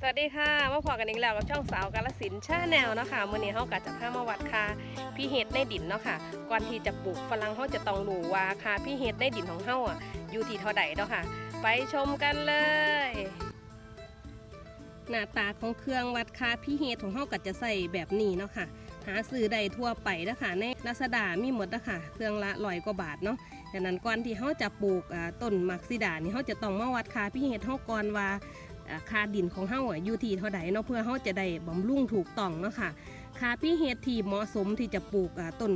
สวัสดีค่ะมาพอกันอีกแล้วกับช่องสาวกาลสินชาแนลนะคะมื่อนี้เขาก็จะพามาวัดค่าพี่เฮ็ดในดินเนาะค่ะก่อนที่จะปลูกฝรั่งเขาจะต้องรู้ว่าค่าพี่เฮ็ดในดินของเขาอะอยู่ที่เท่าใดเนาะค่ะ ไปชมกันเลย หน้าตาของเครื่องวัดค่าพี่เฮ็ดของเขาก็จะใส่แบบนี้เนาะค่ะ หาซื้อได้ทั่วไปนะคะในลาซาดามีหมดนะคะเครื่องละร้อยกว่าบาทเนาะดังนั้นก่อนที่เขาจะปลูกต้นมักซิดานี่เขาจะต้องมาวัดค่าพี่เฮ็ดเขาก่อนว่า ค่าดินของเขาอยู่ที่เท่าใดเนาะเพื่อเขาจะได้บำรุงถูกต้องเนาะค่ะค่าพี่เฮ็ดที่เหมาะสมที่จะปลูกต้น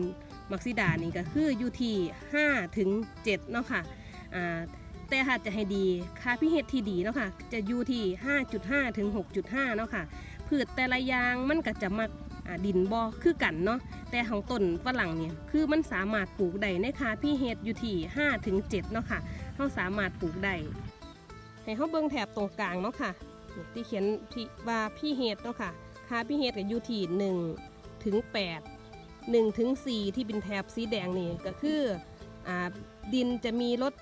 มักซิดานี่ก็คืออยู่ที่5ถึง7เนาะค่ะแต่ถ้าจะให้ดีค่าพี่เฮ็ดที่ดีเนาะค่ะจะอยู่ที่ 5.5 ถึง 6.5 เนาะค่ะพืชแต่ละอย่างมันก็จะมักอ่าดินบอคือกันเนาะแต่ของต้นฝรั่งเนี่ยคือมันสามารถปลูกได้ในค่าพี่เฮดอยู่ที่5ถึง7เนาะค่ะเขาสามารถปลูกได้ ให้เขาเบิ่งแถบตรงกลางเนาะค่ะที่เขียนที่ว่าพี่เฮดเนาะค่ะค่าพี่เฮดก็อยู่ที่1ถึง8 1ถึง4ที่เป็นแถบสีแดงนี่ก็คืออ่าดินจะมีรส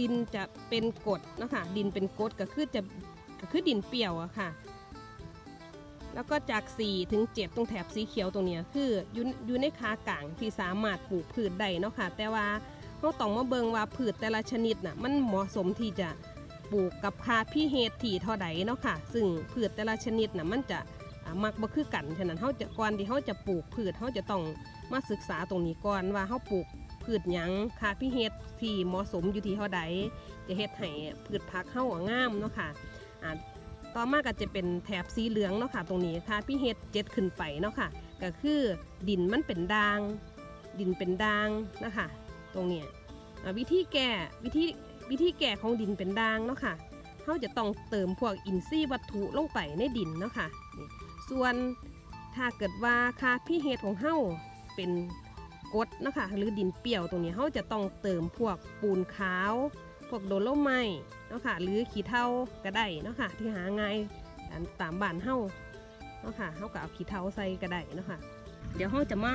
ดินจะเป็นกรดเนาะค่ะดินเป็นกรดก็คือจะก็คือดินเปรี้ยวอะค่ะ แล้วก็จาก4ถึง7ตรงแถบสีเขียวตรงเนี้ยคืออยู่อยู่ในคากลางที่สามารถปลูกพืชได้เนาะค่ะ แต่ว่าเราต้องมาเบิงว่าพืชแต่ละชนิดน่ะมันเหมาะสมที่จะ ปลูกกับคาพี่เฮดที่เท่าใดเนาะค่ะ ซึ่งพืชแต่ละชนิดน่ะมันจะมักบ่คือกันฉะนั้นเขาจะก่อนที่เขาจะปลูกพืชเขาจะต้องมาศึกษาตรงนี้ก่อนว่าเขาปลูกพืชหยังคาพี่เฮดที่เหมาะสมอยู่ที่เท่าใดจะเฮ็ดให้พืชผักเข้าอะงามเนาะค่ะอ่าต่อมาก็จะเป็นแถบสีเหลืองเนาะค่ะ ตรงนี้ค่ะพี่เฮ็ดเจ็ดขึ้นไปเนาะค่ะ ก็คือดินมันเป็นด่าง ดินเป็นด่างนะคะ ตรงนี้วิธีแก้วิธี วิธีแก้ของดินเป็นด่างเนาะค่ะเขาจะต้องเติมพวกอินทรีย์วัตถุลงไปในดินเนาะค่ะนี่ส่วนถ้าเกิดว่าค่าพี่เฮ็ดของเฮาเป็นกดเนาะค่ะหรือดินเปรี้ยวตรงนี้เขาจะต้องเติมพวกปูนขาว พวกโดโลไมต์เนาะค่ะหรือขี้เถ้าก็ได้เนาะค่ะที่หาง่ายตามบ้านเฮาเนาะค่ะเฮาก็เอาขี้เถ้าใส่ก็ได้เนาะค่ะเดี๋ยวเฮาจะมา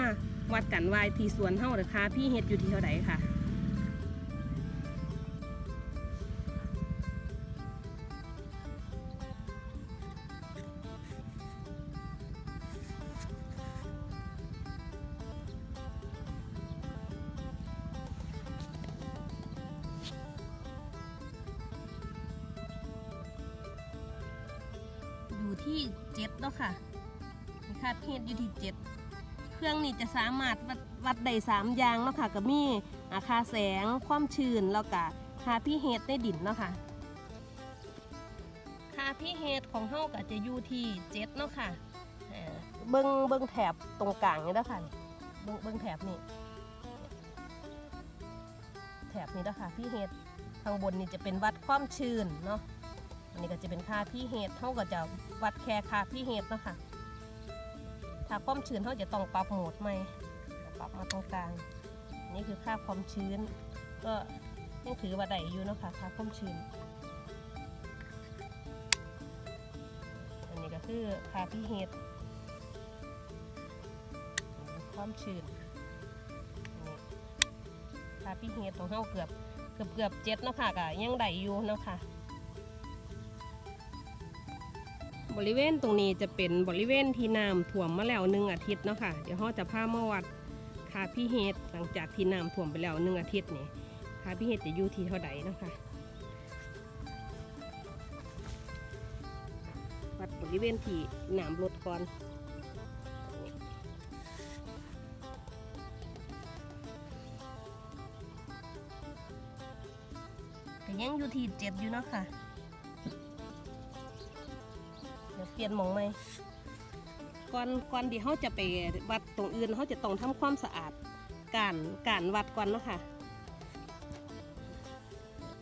วัดกันวายที่สวนเฮาราคาพี่เฮ็ดอยู่ที่เท่าไหร่ค่ะ ที่เจ็ดเนาะค่ะค่าเพศอยู่ที่เจ็ดเครื่องนี้จะสามารถวัดวัดได้สามอย่างเนาะค่ะก็มีอาคาแสงความชื้นแล้วก็ค่าพี่เฮดในดินเนาะค่ะค่าพี่เฮดของเฮาก็จะอยู่ที่เจ็ดเนาะค่ะเบิ้งเบิ้งแถบตรงกลางนี่เนาะค่ะเบิ้งเบิ้งแถบนี่แถบนี้นะค่ะพี่เฮดข้างบนนี่จะเป็นวัดความชื้นเนาะ อันนี้ก็จะเป็นค่าพี่เฮดเท่าก็จะวัดแค่ค่าพี่เฮดนะค่ะถ้าความชื้นเท่าจะต้องปรับโหมดใหม่ปรับมาตรงกลาง นี่คือค่าความชื้น ก็ยังถือว่าได้อยู่นะค่ะค่าความชื้น อันนี้ก็คือค่าพี่เฮดความชื้นค่าพี่เฮดของเท่าเกือบเกือบเกือบเจ็ดเนาะค่ะก็ยังได้อยู่เนาะค่ะ บริเวณตรงนี้จะเป็นบริเวณที่น้ำท่วมมาแล้วหนึ่งอาทิตย์เนาะค่ะ เดี๋ยวเราจะพามาวัดค่าพี่เฮดหลังจากที่น้ำท่วมไปแล้วหนึ่งอาทิตย์นี่ค่าพี่เฮดจะอยู่ที่เท่าใดเนาะคะวัดบริเวณที่น้ำลดก่อนยังอยู่ที่เจ็ดอยู่เนาะค่ะ ลี่ยนหมองไหมก่อนก่อนที่เขาจะไปวัดตรงอื่นเขาจะต้องทำความสะอาดการการวัดก่อนเนาะค่ะ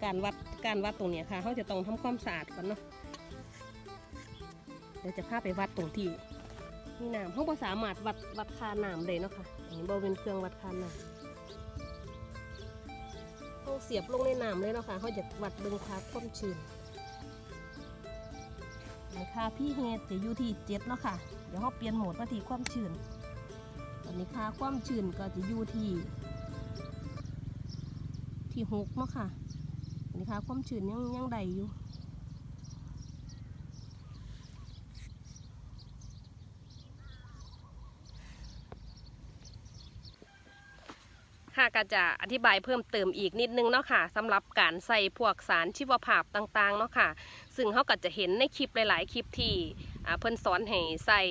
การวัดการวัดตรงเนี้ยค่ะเขาจะต้องทำความสะอาดก่อนเนาะเดี๋ยวจะพาไปวัดตรงที่มีน้ำเขาบ่สามารถวัดวัดคาน้ำได้เนาะค่ะอันนี้บ่เป็นเครื่องวัดคาน้ำเขาเสียบลงในน้ำเลยเนาะค่ะเขาจะวัดเบิ่งค่าความชื้น ค่าพี่เฮดจะอยู่ที่เจ็ดเนาะค่ะ เดี๋ยวเราเปลี่ยนโหมดมาที่ความชื้น ตอนนี้ค่าความชื้นก็จะอยู่ที่ที่หกเนาะค่ะอันนี้ค่าความชื้นยังยังใดอยู่ ค่ะก็จะอธิบายเพิ่มเติมอีกนิดนึงเนาะค่ะสำหรับการใส่พวกสารชีวภาพต่างๆเนาะค่ะ ซึ่งเขาก็จะเห็นในคลิปหลาย ๆ คลิปที่เพิ่นสอนให้ใส่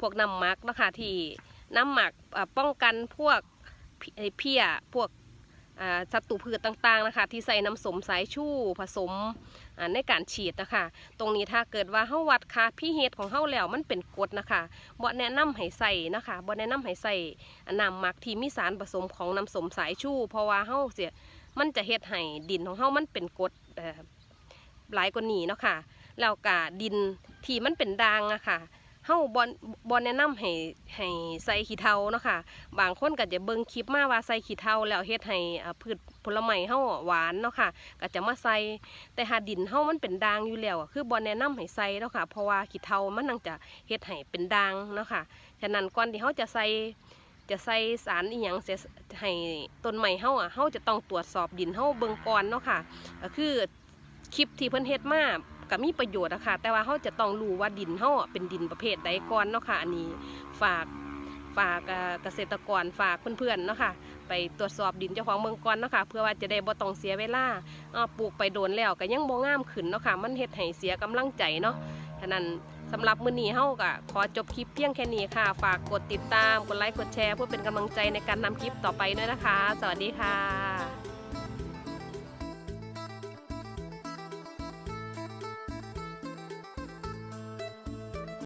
พวกน้ำหมักเนาะค่ะที่น้ำหมักป้องกันพวกเพี้ยพวกศัตรูพืชต่างๆนะคะ ที่ใส่น้ำสมสายชูผสม ในการฉีดนะคะ ตรงนี้ถ้าเกิดว่าเฮาวัดค่าพี่เฮดของเฮาแล้วมันเป็นกรดนะคะบ่แนะนำให้ใส่นะคะบ่แนะนำให้ใส่น้ำหมักที่มีสารผสมของน้ำสมสายชูเพราะว่าเฮาเสียมันจะเฮ็ดให้ดินของเฮามันเป็นกรดหลายกว่านี้เนาะค่ะแล้วก็ดินที่มันเป็นด่างอะค่ะเฮาบ่บ่แนะนำให้ให้ใส่ขี้เถ้าเนาะค่ะ บางคนก็จะเบิ่งคลิปมาว่าใส่ขี้เถ้าแล้วเฮ็ดให้พืช ผลไม้เฮาหวานเนาะค่ะ ก็จะมาใส่แต่หาดินเฮามันเป็นด่างอยู่แล้วคือบ่แนะนำให้ใส่เนาะค่ะ เพราะว่าขี้เถ้ามันนังจะเฮ็ดให้เป็นด่างเนาะค่ะฉะนั้นก่อนที่เฮาจะใส่จะใส่สารอีหยังเสียให้ต้นไม้เฮาอะเฮาจะต้องตรวจสอบดินเฮาเบิ่งก่อนเนาะค่ะก็คือคลิปที่เพิ่นเฮ็ดมาก็มีประโยชน์นะคะแต่ว่าเฮาจะต้องรู้ว่าดินเฮาเป็นดินประเภทใดก่อนเนาะคะ่ะอันนี้ฝากฝากเกษตรกรฝากเพื่อนๆเนาะคะ่ะ ไปตรวจสอบดินเจ้าของเมืองก่อนเนาะค่ะเพื่อว่าจะได้บ่ต้องเสียเวลาปลูกไปโดนแล้วก็ยังบ่งามขึ้นเนาะค่ะมันเฮ็ดให้เสียกำลังใจเนาะฉะนั้นสำหรับมื้อนี้เฮาก็ขอจบคลิปเพียงแค่นี้ค่ะ ฝากกดติดตาม กดไลค์ กดแชร์ เพื่อเป็นกำลังใจในการนำคลิปต่อไปด้วยนะคะ สวัสดีค่ะ